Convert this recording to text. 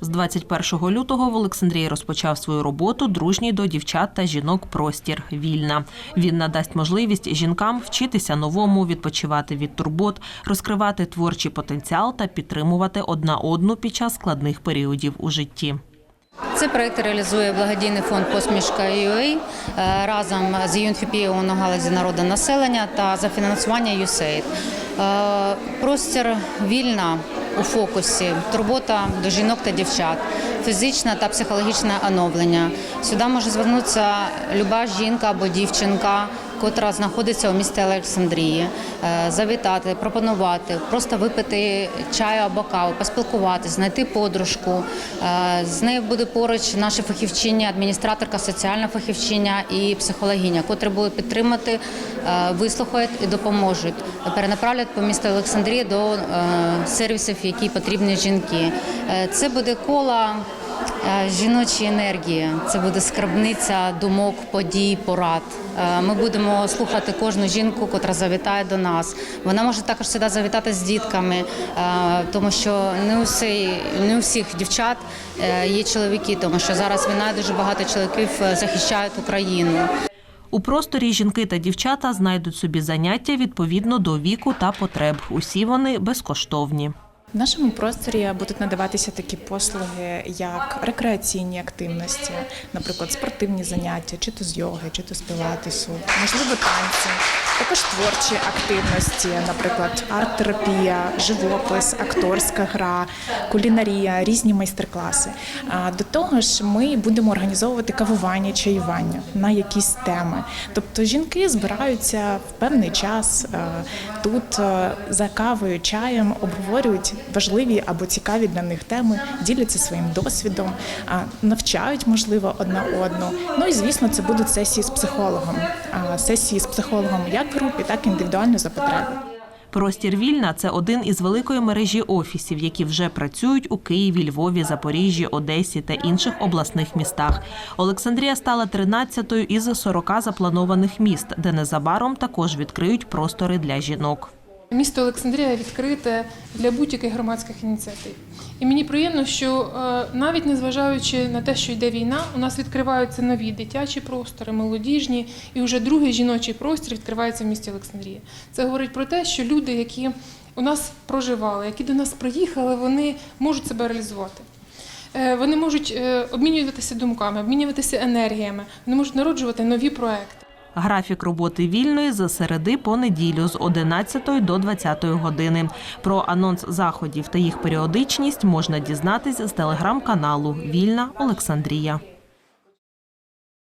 З 21 лютого в Олександрії розпочав свою роботу дружній до дівчат та жінок простір Вільна. Він надасть можливість жінкам вчитися новому, відпочивати від турбот, розкривати творчий потенціал та підтримувати одна одну під час складних періодів у житті. Цей проект реалізує благодійний фонд Посмішка UA разом з UNFPA у галузі народу населення та за фінансування USAID. Е, Простір вільна у фокусі, турбота до жінок та дівчат, фізичне та психологічне оновлення. Сюди може звернутися люба жінка або дівчинка, котра знаходиться у місті Олександрії, е, завітати, пропонувати, просто випити чаю або каву, поспілкуватися, знайти подружку. Е, З нею буде поруч наші фахівчиня, адміністраторка, соціальна фахівчиня і психологиня, котрі будуть підтримати, е, вислухають і допоможуть. Перенаправлять по місту Олександрії до сервісів, які потрібні жінки. Це буде коло Е, жіночої енергії. Це буде скарбниця думок, подій, порад. Е, Ми будемо слухати кожну жінку, котра завітає до нас. Вона може також сюди завітати з дітками, е, тому що не у всі, не у всіх дівчат є чоловіки, тому що зараз війна дуже багато чоловіків захищають Україну. У просторі жінки та дівчата знайдуть собі заняття відповідно до віку та потреб. Усі вони безкоштовні. В нашому просторі будуть надаватися такі послуги, як рекреаційні активності, наприклад, спортивні заняття, чи то з йоги, чи то з пілатесу, можливо, танці, також творчі активності, наприклад, арт-терапія, живопис, акторська гра, кулінарія, різні майстер-класи. До того ж, ми будемо організовувати кавування, чаювання на якісь теми. Тобто жінки збираються в певний час тут за кавою, чаєм обговорюють важливі або цікаві для них теми, діляться своїм досвідом, навчають, можливо, одна одну. Ну і звісно, це будуть сесії з психологом. Сесії з психологом як групі, так і індивідуально за потреби. Простір Вільна це один із великої мережі офісів, які вже працюють у Києві, Львові, Запоріжжі, Одесі та інших обласних містах. Олександрія стала 13-ю із 40 запланованих міст, де незабаром також відкриють простори для жінок. Місто Олександрія відкрите для будь-яких громадських ініціатив. І мені приємно, що е, навіть незважаючи на те, що йде війна, у нас відкриваються нові дитячі простори, молодіжні, і вже другий жіночий простір відкривається в місті Олександрія. Це говорить про те, що люди, які у нас проживали, які до нас приїхали, вони можуть себе реалізувати. Е, Вони можуть е, обмінюватися думками, обмінюватися енергіями, вони можуть народжувати нові проекти. Графік роботи вільної за середи по неділю з 11 до 20 години. Про анонс заходів та їх періодичність можна дізнатись з телеграм-каналу Вільна Олександрія.